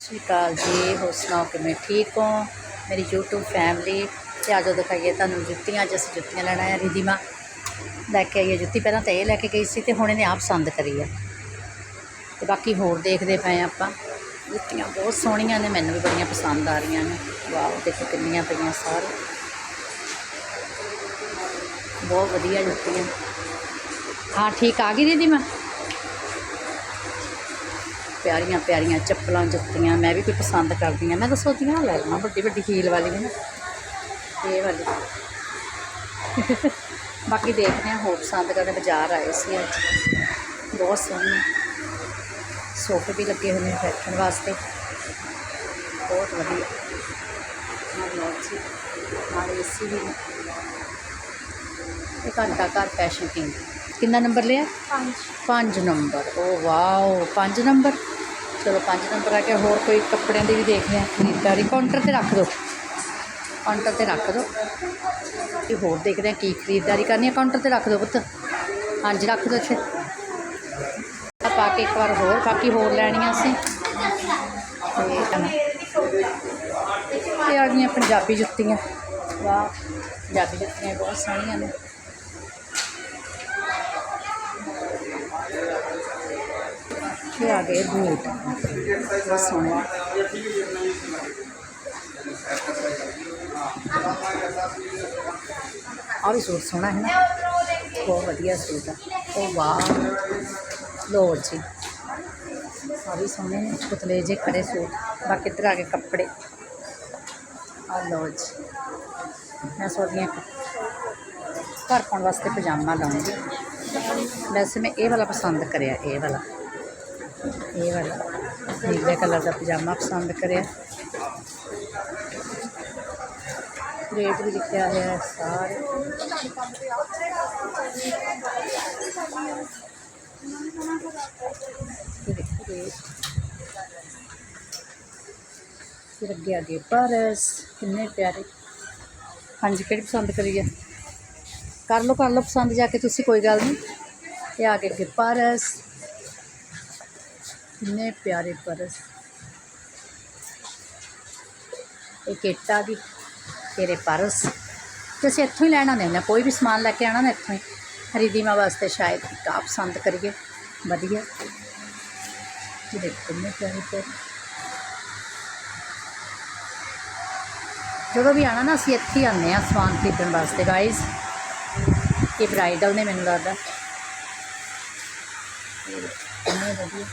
ਸਤਿ ਸ਼੍ਰੀ ਅਕਾਲ ਜੀ, ਹੋਰ ਸੁਣਾਓ ਕਿਵੇਂ ਠੀਕ ਹੋ? ਮੇਰੀ YouTube ਫੈਮਿਲੀ ਤੇ ਅੱਜ ਦਿਖਾਈਏ ਤੁਹਾਨੂੰ ਜੁੱਤੀਆਂ ਅੱਜ ਅਸੀਂ ਜੁੱਤੀਆਂ ਲੈਣਾ ਹੈ ਰਿਧੀਮਾ। ਲੈ ਕੇ ਆਈ ਹੈ ਜੁੱਤੀ, ਪਹਿਲਾਂ ਤਾਂ ਇਹ ਲੈ ਕੇ ਗਈ ਸੀ ਤੇ ਹੁਣ ਇਹਨੇ ਆਪ ਪਸੰਦ ਕਰੀ ਹੈ ਤੇ ਬਾਕੀ ਹੋਰ ਦੇਖਦੇ ਪਏ ਆਪਾਂ। ਜੁੱਤੀਆਂ ਬਹੁਤ ਸੋਹਣੀਆਂ ਨੇ, ਮੈਨੂੰ ਵੀ ਬੜੀਆਂ ਪਸੰਦ ਆ ਰਹੀਆਂ ਨੇ। ਵਾਓ, ਦੇਖੋ ਕਿੰਨੀਆਂ ਪਈਆਂ ਸਾਰੇ ਬਹੁਤ ਵਧੀਆ ਜੁੱਤੀਆਂ। ਹਾਂ, ਠੀਕ ਆ ਗਈ ਰਿਧੀਮਾ? ਪਿਆਰੀਆਂ ਪਿਆਰੀਆਂ ਚੱਪਲਾਂ ਜੁੱਤੀਆਂ ਮੈਂ ਵੀ ਕੋਈ ਪਸੰਦ ਕਰਦੀ ਹਾਂ। ਮੈਂ ਤਾਂ ਸੋਚਦੀ ਆਹ ਲੈ ਲਵਾਂ ਵੱਡੀ ਵੱਡੀ ਹੀਲ ਵਾਲੀ ਹੈ ਨਾ। ਇਹ ਵਾਲੀ। ਬਾਕੀ ਦੇਖਦੇ ਹਾਂ ਹੋਰ ਪਸੰਦ ਕਰਦੇ ਬਾਜ਼ਾਰ ਆਏ ਸੀ ਅੱਜ। ਬਹੁਤ ਸੋਹਣੇ। ਸੋਫੇ ਵੀ ਲੱਗੇ ਹੋਏ ਨੇ ਬੈਠਣ ਵਾਸਤੇ। ਬਹੁਤ ਵਧੀਆ। ਨਾਲ ਸੀ ਨਾਲ ਏਸੀ ਵੀ ਇਹ ਘੰਟਾ ਘਰ ਫੈਸ਼ਨ ਕਿੰਗ ਕਿੰਨਾ ਨੰਬਰ ਲਿਆ? ਪੰਜ। ਪੰਜ ਨੰਬਰ ਓ ਵਾਓ ਪੰਜ ਨੰਬਰ ਚਲੋ ਪੰਜ ਨੰਬਰ ਆ ਕੇ ਹੋਰ ਕੋਈ ਕੱਪੜਿਆਂ ਦੀ ਵੀ ਦੇਖਦੇ ਹਾਂ ਖਰੀਦਦਾਰੀ, ਕਾਊਂਟਰ ਤੇ ਰੱਖ ਦਿਓ ਕਾਊਂਟਰ ਤੇ ਰੱਖ ਦਿਓ ਤੇ ਹੋਰ ਦੇਖਦੇ ਹਾਂ ਕੀ ਖਰੀਦਦਾਰੀ ਕਰਨੀ ਹੈ ਕਾਊਂਟਰ ਤੇ ਰੱਖ ਦਿਓ ਪੁੱਤ। ਹਾਂਜੀ ਰੱਖ ਦਿਓ ਇੱਥੇ ਆ ਪਾ ਕੇ ਇੱਕ ਵਾਰ ਹੋਰ, ਬਾਕੀ ਹੋਰ ਲੈਣੀਆਂ ਸੀ। ਤੇ ਆ ਗਈਆਂ ਪੰਜਾਬੀ ਜੁੱਤੀਆਂ। ਵਾਹ, ਪੰਜਾਬੀ ਜੁੱਤੀਆਂ ਬਹੁਤ ਸੋਹਣੀਆਂ ਨੇ। ਇਹ ਆ ਗਏ ਬੂਟ ਬਹੁਤ ਸੋਹਣੇ ਆ ਵੀ ਸੂਟ ਸੋਹਣਾ ਹੈ ਨਾ ਬਹੁਤ ਵਧੀਆ ਸੂਟ ਆ ਉਹ ਵਾਹ ਲੋ ਜੀ ਆ ਵੀ ਸੋਹਣੇ ਨੇ ਪੁਤਲੇ ਜੇ ਖੜੇ ਸੂਟ ਬਾਕੀ ਇੱਧਰ ਆ ਗਏ ਕੱਪੜੇ ਆ ਲੋ ਜੀ ਮੈਂ ਸੋਚਦੀ ਹਾਂ ਘਰ ਪਾਉਣ ਵਾਸਤੇ ਪਜਾਮਾ ਲਾਉਂਗੀ ਵੈਸੇ ਮੈਂ ਇਹ ਵਾਲਾ ਪਸੰਦ ਕਰਿਆ ਇਹ ਵਾਲਾ ये वाला, नीले कलर का पजामा पसंद कर। रेट भी लिखा है, सारे। फिर अगे आ गए कि किन्ने प्यारे। हाँ जी कि पसंद करिए कर लो कर लो, पसंद जाके, तुसी कोई गल नहीं आगे अगे पारस। ਆ ਗਏ ਅੱਗੇ ਪਰਸ ਕਿੰਨੇ ਪਿਆਰੇ ਪਰਸ ਇਹ ਕਿੱਟ ਆ ਗਈ ਤੇਰੇ ਪਰਸ ਤੇ ਅਸੀਂ ਇੱਥੋਂ ਹੀ ਲੈਣਾ ਨਹੀਂ ਨਾ ਕੋਈ ਵੀ ਸਮਾਨ ਲੈ ਕੇ ਆਣਾ ਨਾ ਇੱਥੋਂ ਹੀ ਖਰੀਦੀਮਾ ਵਾਸਤੇ ਸ਼ਾਇਦ ਇੱਕ ਆਪ ਪਸੰਦ ਕਰੀਏ ਵਧੀਆ ਇਹ ਦੇਖੋ ਕਿੰਨੇ ਪਿਆਰੇ ਪਿਆਰੇ ਜਦੋਂ ਵੀ ਆਣਾ ਨਾ ਅਸੀਂ ਇੱਥੇ ਹੀ ਆਉਂਦੇ ਹਾਂ ਸਮਾਨ ਖਰੀਦਣ ਵਾਸਤੇ ਗਾਇਜ਼ ਇਹ ਬ੍ਰਾਈਡਲ ਨੇ ਮੈਨੂੰ ਲੱਗਦਾ ਇਹ ਕਿੰਨੇ ਵਧੀਆ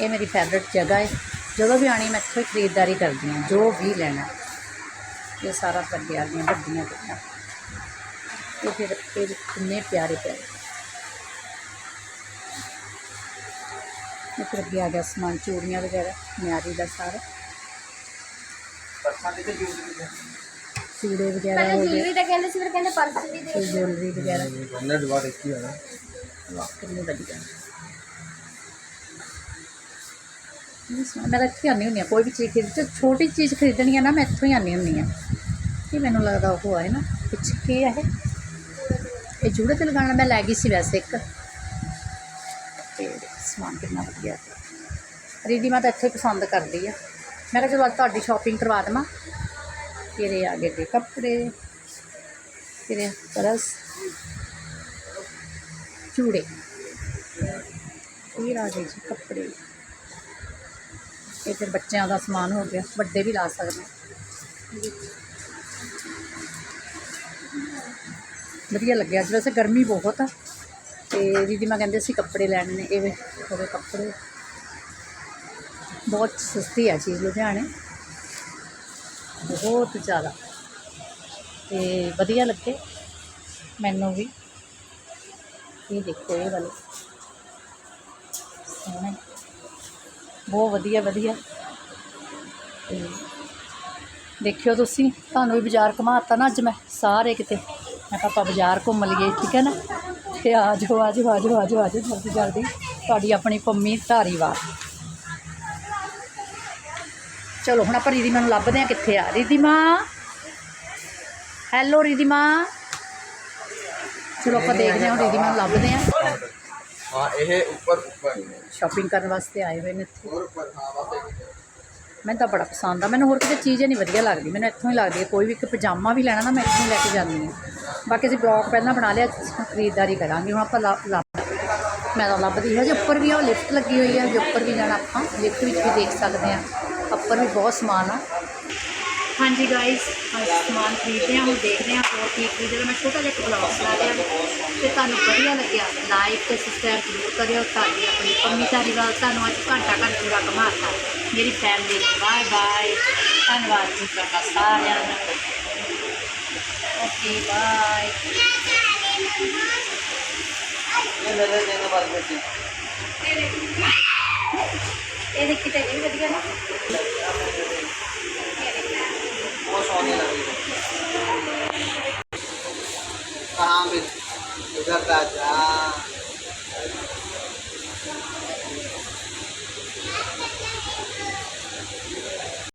ਇਹ ਮੇਰੀ ਫੇਵਰਿਟ ਜਗ੍ਹਾ ਹੈ ਜਦੋਂ ਵੀ ਆਣੀ ਮੈਂ ਇੱਥੋਂ ਹੀ ਖਰੀਦਦਾਰੀ ਕਰਦੀ ਹਾਂ ਜੋ ਵੀ ਲੈਣਾ ਇਹ ਸਾਰਾ ਲੱਗੇ ਆ ਗਈਆਂ ਵੱਡੀਆਂ ਵੱਡੀਆਂ ਇਹ ਫਿਰ ਇਹ ਕਿੰਨੇ ਪਿਆਰੇ ਪਿਆਰੇ ਇਹ ਫਿਰ ਅੱਗੇ ਆ ਗਿਆ ਸਮਾਨ ਚੂੜੀਆਂ ਵਗੈਰਾ ਮਿਆਰੀ ਦਾ ਸਾਰਾ ਚੂੜੇ ਵਗੈਰਾ ਪਹਿਲਾਂ ਹੋ ਗਏ ਜੁਲਰੀ ਤਾਂ ਕਹਿੰਦੇ ਸੀ ਫਿਰ ਕਹਿੰਦੇ ਪਰਸ ਵੀ ਦੇ ਤੇ ਜੁਐਲਰੀ ਵਗੈਰਾ ਉਹਨੇ ਦੁਬਾਰਾ ਦੇਖੀ ਹੋਣਾ ਵਾਹ ਕਿੰਨੇ ਵਧੀਆ ਮੈਂ ਤਾਂ ਇੱਥੇ ਆਉਂਦੀ ਹੁੰਦੀ ਹਾਂ, ਕੋਈ ਵੀ ਚੀਜ਼ ਖਰੀਦ ਤੇ ਛੋਟੀ ਚੀਜ਼ ਖਰੀਦਣੀ ਹੈ ਨਾ, ਮੈਂ ਇੱਥੋਂ ਹੀ ਆਉਂਦੀ ਹੁੰਦੀ ਹਾਂ। ਇਹ ਮੈਨੂੰ ਲੱਗਦਾ ਉਹ ਹੈ ਨਾ? ਪਿੱਛੇ ਕੀ ਹੈ ਇਹ? ਇਹ ਜੂੜੇ ਤੇ ਲਗਾਉਣਾ ਮੈਂ ਲੈ ਗਈ ਸੀ ਵੈਸੇ ਇੱਕ। ਤੇ ਸਮਾਨ ਕਿੰਨਾ ਵਧੀਆ ਰੀਦੀ ਮੈਂ ਤਾਂ ਇੱਥੇ ਪਸੰਦ ਕਰਦੀ ਆ। ਮੈਂ ਕਿਹਾ ਚਲੋ ਅੱਜ ਤੁਹਾਡੀ ਸ਼ਾਪਿੰਗ ਕਰਵਾ ਦੇਵਾਂ। ਤੇਰੇ ਇਹ ਆ ਗਏ ਦੇ ਕੱਪੜੇ। ਫਿਰ ਪਰਸ। ਚੂੜੇ ਇਹ ਆ ਗਏ ਜੀ ਕੱਪੜੇ। ਇਹ ਫਿਰ ਬੱਚਿਆਂ ਦਾ ਸਮਾਨ ਹੋ ਗਿਆ, ਵੱਡੇ ਵੀ ਲਾ ਸਕਦੇ ਵਧੀਆ ਲੱਗਿਆ ਅੱਜ, ਵੈਸੇ ਗਰਮੀ ਬਹੁਤ ਆ। ਤੇ ਦੀਦੀ ਮੈਂ ਕਹਿੰਦੇ ਸੀ ਕੱਪੜੇ ਲੈਣੇ ਨੇ, ਇਹ ਹੋਵੇ ਕੱਪੜੇ। ਬਹੁਤ ਸਸਤੀ ਆ ਚੀਜ਼ ਲੁਧਿਆਣੇ। ਬਹੁਤ ਜ਼ਿਆਦਾ। ਤੇ ਵਧੀਆ ਲੱਗੇ, ਮੈਨੂੰ ਵੀ। ਇਹ ਦੇਖੋ ਇਹ ਵਾਲੇ। ਸੋਹਣੇ। ਬਹੁਤ ਵਧੀਆ ਵਧੀਆ। ਤੇ ਦੇਖਿਓ ਤੁਸੀਂ, ਤੁਹਾਨੂੰ ਵੀ ਬਾਜ਼ਾਰ ਘੁਮਾਤਾ ਨਾ ਅੱਜ ਮੈਂ, ਸਾਰੇ ਕਿਤੇ। ਮੈਂ ਕਿਹਾ ਆਪਾਂ ਬਾਜ਼ਾਰ ਘੁੰਮ ਲਈਏ, ਠੀਕ ਹੈ ਨਾ? ਤੇ ਆ ਜਾਓ ਆ ਜਾਓ ਆ ਜਾਓ ਆ ਜਾਓ ਆ ਜਾਓ ਜਲਦੀ ਜਲਦੀ। ਤੁਹਾਡੀ ਆਪਣੀ ਪੰਮੀ ਧਾਰੀਵਾਲ ਚਲੋ, ਹੁਣ ਆਪਾਂ ਰੀਦੀ ਨੂੰ ਲੱਭਦੇ ਆ ਕਿੱਥੇ ਆ। ਰੀਦੀ ਮਾਂ ਹੈਲੋ ਰੀਦੀ ਮਾਂ ਚਲੋ, ਆਪਾਂ ਦੇਖਦੇ ਹਾਂ, ਹੁਣ ਰੀਦੀ ਨੂੰ ਲੱਭਦੇ ਆ ਹਾਂ ਇਹ ਉੱਪਰ ਉੱਪਰ। ਸ਼ਾਪਿੰਗ ਕਰਨ ਵਾਸਤੇ ਆਏ ਹੋਏ ਨੇ ਇੱਥੇ। ਹੋਰ ਉੱਪਰ ਹਾਂ ਬਸ ਮੈਨੂੰ ਤਾਂ ਬੜਾ ਪਸੰਦ ਆ। ਮੈਨੂੰ ਹੋਰ ਕਿਤੇ ਚੀਜ਼ ਨਹੀਂ ਵਧੀਆ ਲੱਗਦੀ। ਮੈਨੂੰ ਇੱਥੋਂ ਹੀ ਲੱਗਦੀ ਹੈ ਕੋਈ ਵੀ ਇੱਕ ਪਜਾਮਾ ਵੀ ਲੈਣਾ ਨਾ ਮੈਂ ਇੱਥੋਂ ਹੀ ਲੈ ਕੇ ਜਾਂਦੀ ਹਾਂ। ਬਾਕੀ ਅਸੀਂ ਬਲੌਗ ਪਹਿਲਾਂ ਬਣਾ ਲਿਆ ਖਰੀਦਦਾਰੀ ਕਰਾਂਗੇ। ਹੁਣ ਆਪਾਂ ਲੱਭ ਮੈਂ ਤਾਂ ਲੱਭਦੀ ਹੈ। ਜੇ ਉੱਪਰ ਵੀ ਉਹ ਲਿਫਟ ਲੱਗੀ ਹੋਈ ਹੈ ਜੇ ਉੱਪਰ ਵੀ ਜਾਣਾ ਆਪਾਂ ਲਿਫਟ ਵਿੱਚ ਵੀ ਦੇਖ ਸਕਦੇ ਹਾਂ। ਉੱਪਰ ਵੀ ਬਹੁਤ ਸਮਾਨ ਆ। ਹਾਂਜੀ ਗਾਇਸ ਅਸੀਂ ਸਮਾਨ ਖਰੀਦਦੇ ਹਾਂ ਹੁਣ ਦੇਖਦੇ ਹਾਂ ਹੋਰ ਕੀ ਖਰੀਦਣਾ ਮੈਂ ਛੋਟਾ ਜਿਹਾ ਬਲੌਗ ਬਣਾ ਲਿਆ ਤੇ ਤੁਹਾਨੂੰ ਵਧੀਆ ਲੱਗਿਆ ਲਾਈਕ ਤੇ ਸਬਸਕ੍ਰਾਈਬ ਜ਼ਰੂਰ ਕਰਿਓ ਤੁਹਾਡੀ ਆਪਣੀ ਪੰਮੀ ਧਾਰੀਵਾਲ ਤੁਹਾਨੂੰ ਅੱਜ ਘੰਟਾ ਘੰਟਾ ਪੂਰਾ ਘਮਾਤਾ ਮੇਰੀ ਫੈਮਿਲੀ ਬਾਏ ਬਾਏ ਧੰਨਵਾਦ ਜੀ ਤੁਹਾਡਾ ਸਾਰਿਆਂ ਦਾ ਓਕੇ ਬਾਏ ਇਹ ਦੇਖੀ ਤਾਂ ਇਹ ਵੀ ਵਧੀਆ ஆமேன்